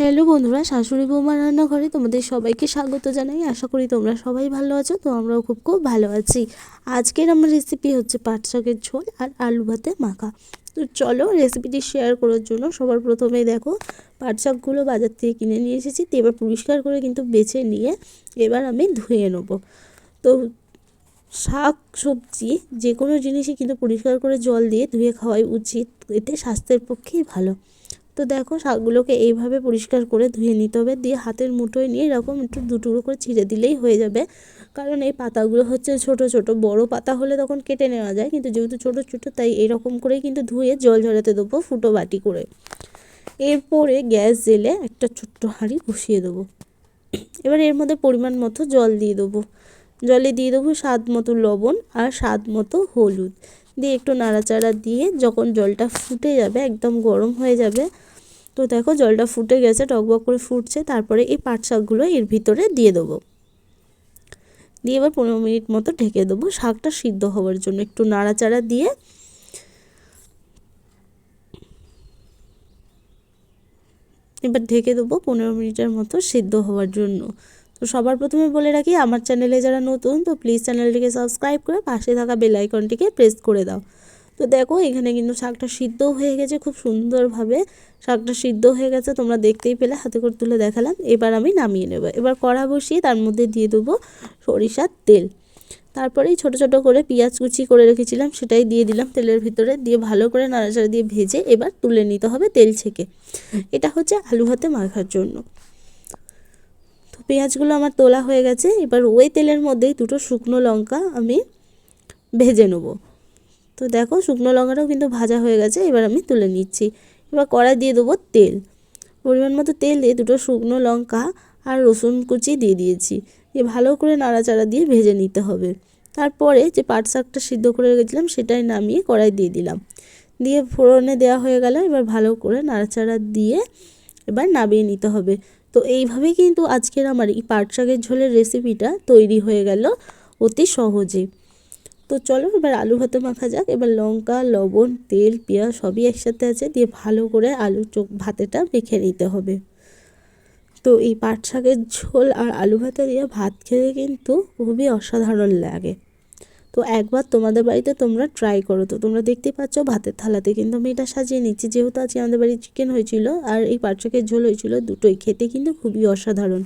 Hello বন্ধুরা, শাশুড়ি বৌমা রান্নাঘরে তোমাদের সবাইকে স্বাগত জানাই। আশা করি তোমরা সবাই ভালো আছো, তো আমরাও খুব খুব ভালো আছি। আজকের আমার রেসিপি হচ্ছে পাট শাকের ঝোল আর আলু ভাতে মাখা। তো চলো রেসিপিটি শেয়ার করার জন্য সবার প্রথমেই দেখো, পাট শাকগুলো বাজার থেকে কিনে নিয়ে এসেছি, তো এবার পরিষ্কার করে কিন্তু বেছে নিয়ে এবার আমি ধুয়ে নেব। তো শাক, সবজি যে কোনো জিনিসই কিন্তু পরিষ্কার করে জল দিয়ে ধুয়ে খাওয়াই উচিত, এতে স্বাস্থ্যের পক্ষেই ভালো। তো দেখো শাকগুলোকে এইভাবে পরিষ্কার করে ধুয়ে নিতে হবে। দিয়ে হাতের মুঠোয় নিয়ে এরকম একটু দুটুকরো করে ছিঁড়ে দিলেই হয়ে যাবে। কারণ এই পাতাগুলো হচ্ছে ছোট ছোট, বড় পাতা হলে তখন কেটে নেওয়া যায়। কিন্তু যেহেতু ছোট ছোট, তাই এরকম করেই কিন্তু ধুয়ে জল ঝরাতে দেবো ফুটো বাটি করে। এরপরে গ্যাস জেলে একটা ছোট্ট হাঁড়ি বসিয়ে দেবো। এবার এর মধ্যে পরিমাণ মতো জল দিয়ে দেবো। জলে দিয়ে দেবো স্বাদ মতো লবণ আর স্বাদ মতো হলুদ। দিয়ে একটু নাড়াচাড়া দিয়ে যখন জলটা ফুটে যাবে, একদম গরম হয়ে যাবে তো দেখো জলটা ফুটে গেছে টকবক করে ফুটছে, তারপরে এই পাট শাকগুলো এর ভিতরে দিয়ে দেবো। দিয়ে এবার পনেরো মিনিট মতো ঢেকে দেবো। শাকটা সিদ্ধ হওয়ার জন্য একটু নাড়াচাড়া দিয়ে এবার ঢেকে দেবো পনেরো মিনিটের মতো সিদ্ধ হওয়ার জন্য। তো সবার প্রথমে বলে রাখি, আমার চ্যানেলে যারা নতুন, তো প্লিজ চ্যানেলটিকে সাবস্ক্রাইব করে পাশে থাকা বেল আইকনটিকে প্রেস করে দাও। তো দেখো, এখানে কিন্তু শাকটা সিদ্ধ হয়ে গেছে খুব সুন্দরভাবে। শাকটা সিদ্ধ হয়ে গেছে, তোমরা দেখতেই পেলে, হাতে করে তুলে দেখালাম। এবার আমি নামিয়ে নেব। এবার কড়া বসিয়ে তার মধ্যে দিয়ে দেবো সরিষার তেল। তারপরেই ছোট ছোট করে পেঁয়াজ কুচি করে রেখেছিলাম, সেটাই দিয়ে দিলাম তেলের ভিতরে। দিয়ে ভালো করে নাড়াচাড়া দিয়ে ভেজে এবার তুলে নিতে হবে তেল ছেঁকে। এটা হচ্ছে আলু হাতে মাখার জন্য। তো পেঁয়াজগুলো আমার তোলা হয়ে গেছে। এবার ওই তেলের মধ্যেই দুটো শুকনো লঙ্কা আমি ভেজে নেব। তো দেখো শুকনো লঙ্কাটাও কিন্তু ভাজা হয়ে গেছে, এবার আমি তুলে নিচ্ছি। এবার কড়াই দিয়ে দেবো তেল। পরিমাণ মতো তেল দিয়ে দুটো শুকনো লঙ্কা আর রসুন কুচি দিয়ে দিয়েছি। দিয়ে ভালো করে নাড়াচাড়া দিয়ে ভেজে নিতে হবে। তারপরে যে পাট শাকটা সিদ্ধ করে রেখেছিলাম, সেটাই নামিয়ে কড়াই দিয়ে দিলাম। দিয়ে ফোড়নে দেওয়া হয়ে গেল, এবার ভালো করে নাড়াচাড়া দিয়ে এবার নামিয়ে নিতে হবে। তো এইভাবেই কিন্তু আজকের আমার এই পাট শাকের ঝোলের রেসিপিটা তৈরি হয়ে গেল অতি সহজে। তো চলো এবার আলু ভাতে মাখা যাক। এবার লঙ্কা, লবণ, তেল, পেঁয়াজ সবই একসাথে আছে দিয়ে ভালো করে আলু চোখ ভাতেটা মেখে নিতে হবে। তো এই পাট শাকের ঝোল আর আলু ভাতে দিয়ে ভাত খেলে কিন্তু খুবই অসাধারণ লাগে। তো একবার তোমাদের বাড়িতে তোমরা ট্রাই করো। তো তোমরা দেখতে পাচ্ছ ভাতের থালাতে কিন্তু আমি এটা সাজিয়ে নিচ্ছি। যেহেতু আজকে আমাদের বাড়ি চিকেন হয়েছিল আর এই পাট শাকের ঝোল হয়েছিল, দুটোই খেতে কিন্তু খুবই অসাধারণ।